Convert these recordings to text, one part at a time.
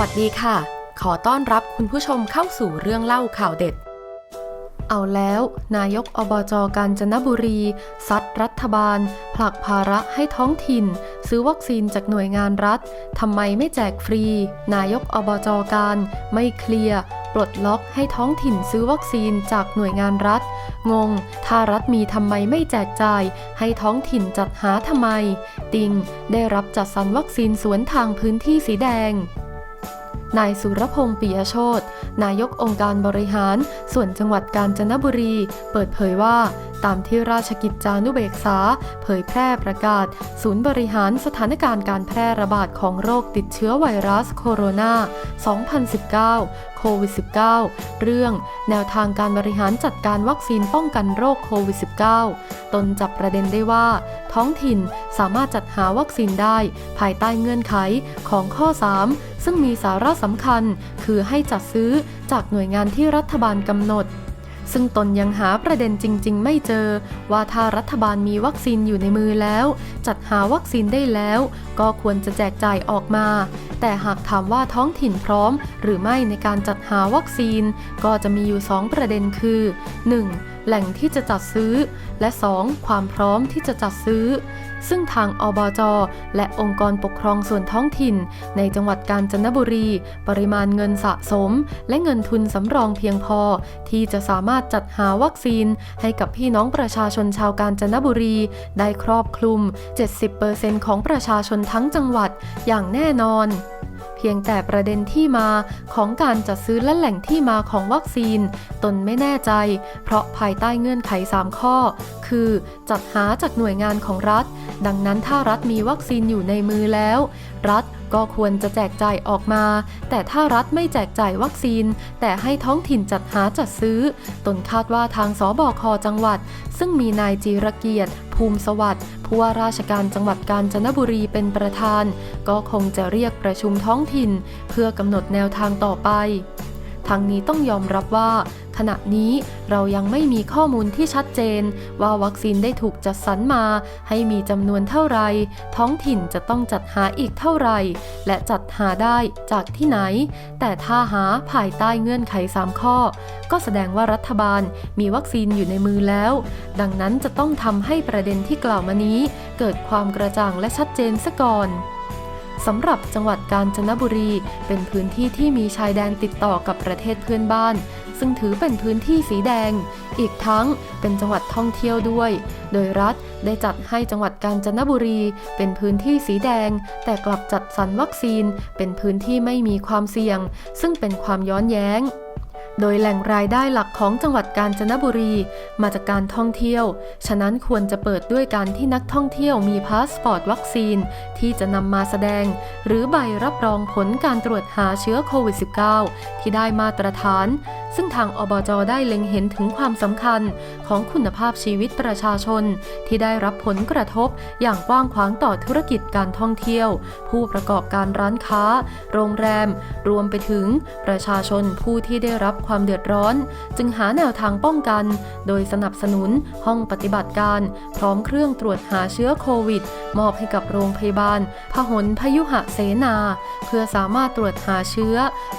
วัสดีค่ะ ขอต้อนรับคุณผู้ชมเข้าสู่เรื่องเล่าข่าวเด็ด เอาแล้ว นายกอบจกาญจนบุรี ซัดรัฐบาล ผลักภาระให้ท้องถิ่น ซื้อวัคซีนจากหน่วยงานรัฐ ทำไมไม่แจกฟรี นายกอบจการ ไม่เคลียร์ปลดล็อกให้ท้องถิ่นซื้อวัคซีนจากหน่วยงานรัฐ งง ถ้ารัฐมีทำไมไม่แจกจ่าย ให้ท้องถิ่นจัดหาทำไม ติง ได้รับจัดสรรวัคซีนสวนทางพื้นที่สีแดง นายสุรพงษ์ปิยโชตนายกองค์การบริหาร ส่วนจังหวัดกาญจนบุรี เปิดเผยว่า ตามที่ราชกิจจานุเบกษา เผยแพร่ประกาศ ศูนย์บริหารสถานการณ์การแพร่ระบาดของโรคติดเชื้อไวรัสโคโรนา 2019 โควิด -19 เรื่องแนวทางการบริหารจัดการวัคซีนป้องกันโรคโควิด -19 ตนจับประเด็นได้ว่า ท้องถิ่นสามารถจัดหาวัคซีนได้ ภายใต้เงื่อนไขของข้อ 3 ซึ่งมีสาระสำคัญคือให้จัดซื้อจากหน่วยงานที่รัฐบาลกำหนด ซึ่งตนยังหาประเด็นจริง ๆ ไม่เจอ ว่าถ้ารัฐบาลมีวัคซีนอยู่ในมือแล้ว จัดหาวัคซีนได้แล้ว ก็ควรจะแจกจ่ายออกมา แต่หากถามว่าท้องถิ่นพร้อม หรือไม่ในการจัดหาวัคซีน ก็จะมีอยู่ 2 ประเด็นคือ 1. แหล่งที่จะจัดซื้อ และ 2. ความพร้อมที่จะจัดซื้อ ซึ่งทางอบจ และองค์กรปกครองส่วนท้องถิ่น ในจังหวัดกาญจนบุรี ปริมาณเงินสะสม และเงินทุนสำรองเพียงพอ ที่จะสามารถจัดหาวัคซีน ให้กับพี่น้องประชาชนชาวกาญจนบุรี ได้ครอบคลุม 70%ของประชาชนทั้งจังหวัดอย่างแน่นอน พียงแต่ประเด็นที่มาของการจัดซื้อและแหล่งที่มาของวัคซีน ตนไม่แน่ใจ เพราะภายใต้เงื่อนไข 3 ข้อ คือ จัดหาจากหน่วยงานของรัฐ ดังนั้นถ้ารัฐมีวัคซีนอยู่ในมือแล้ว รัฐ ก็ควรจะแจกจ่ายออกมา แต่ถ้ารัฐไม่แจกจ่ายวัคซีน แต่ให้ท้องถิ่นจัดหาจัดซื้อ ตนคาดว่าทางสบคจังหวัด ซึ่งมีนายจีรเกียรติภูมิสวัสดิ์ผู้ว่าราชการจังหวัดกาญจนบุรีเป็นประธาน ก็คงจะเรียกประชุมท้องถิ่น เพื่อกำหนดแนวทางต่อไป ทางนี้ต้องยอมรับว่า ขณะนี้เรายังไม่มีข้อมูลที่ชัดเจน ว่าวัคซีนได้ถูกจัดสรรมา ให้มีจำนวนเท่าไร ท้องถิ่นจะต้องจัดหาอีกเท่าไร และจัดหาได้จากที่ไหน แต่ถ้าหาภายใต้เงื่อนไข 3 ข้อ ก็แสดงว่ารัฐบาลมีวัคซีนอยู่ในมือแล้ว ดังนั้นจะต้องทำให้ประเด็นที่กล่าวมานี้ เกิดความกระจ่างและชัดเจนซะก่อน สำหรับจังหวัดกาญจนบุรี เป็นพื้นที่ที่มีชายแดนติดต่อกับประเทศเพื่อนบ้าน ซึ่งถือเป็นพื้นที่สีแดง อีกทั้งเป็นจังหวัดท่องเที่ยวด้วย โดยรัฐได้จัดให้จังหวัดกาญจนบุรี เป็นพื้นที่สีแดง แต่กลับจัดสรรวัคซีน เป็นพื้นที่ไม่มีความเสี่ยง ซึ่งเป็นความย้อนแย้ง โดยแหล่งรายได้หลักของจังหวัดกาญจนบุรี มาจากการท่องเที่ยว ฉะนั้นควรจะเปิดด้วยการที่นักท่องเที่ยวมีพาสปอร์ตวัคซีน ที่จะนำมาแสดง หรือใบรับรองผลการตรวจหาเชื้อโควิด -19 ที่ได้มาตรฐาน ซึ่งทางอบจได้เล็งเห็นถึงความสำคัญของคุณภาพชีวิตประชาชน ที่ได้รับผลกระทบอย่างกว้างขวางต่อธุรกิจการท่องเที่ยว ผู้ประกอบการร้านค้า โรงแรม รวมไปถึงประชาชนผู้ที่ได้รับความเดือดร้อน จึงหาแนวทางป้องกัน โดยสนับสนุนห้องปฏิบัติการ พร้อมเครื่องตรวจหาเชื้อโควิด มอบให้กับโรงพยาบาล พหลพยุหะเสนา เพื่อสามารถตรวจหาเชื้อ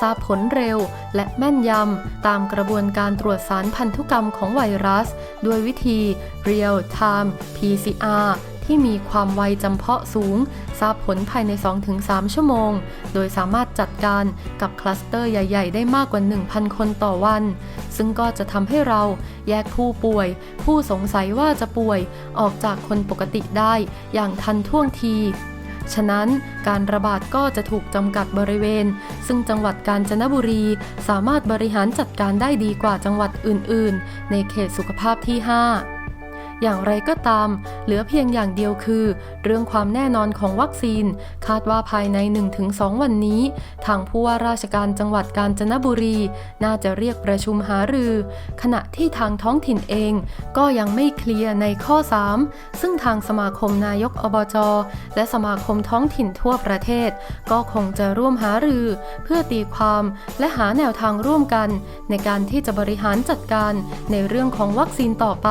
ทราบผลเร็ว และแม่นยำ ตามกระบวนการตรวจสารพันธุกรรมของไวรัส ด้วยวิธี Real Time PCR ที่มีความไวจำเพาะสูง ทราบผลภายใน 2-3 ชั่วโมง โดยสามารถจัดการกับคลัสเตอร์ใหญ่ ๆ ได้มากกว่า 1,000 คนต่อวัน ซึ่งก็จะทำให้เราแยกผู้ป่วย ผู้สงสัยว่าจะป่วยออกจากคนปกติได้อย่างทันท่วงทีฉะนั้นการระบาดก็จะถูกจำกัดบริเวณ ซึ่งจังหวัดกาญจนบุรี สามารถบริหารจัดการได้ดีกว่าจังหวัดอื่น ๆ ในเขตสุขภาพที่ 5 อย่างไรก็ตาม เหลือเพียงอย่างเดียวคือ เรื่องความแน่นอนของวัคซีน คาดว่าภายใน 1-2 วันนี้ ทางผู้ว่าราชการจังหวัดกาญจนบุรี น่าจะเรียกประชุมหารือ ขณะที่ทางท้องถิ่นเอง ก็ยังไม่เคลียร์ในข้อ 3 ซึ่งทางสมาคมนายกอบจและสมาคมท้องถิ่นทั่วประเทศ ก็คงจะร่วมหารือ เพื่อตีความและหาแนวทางร่วมกัน ในการที่จะบริหารจัดการในเรื่องของวัคซีนต่อไป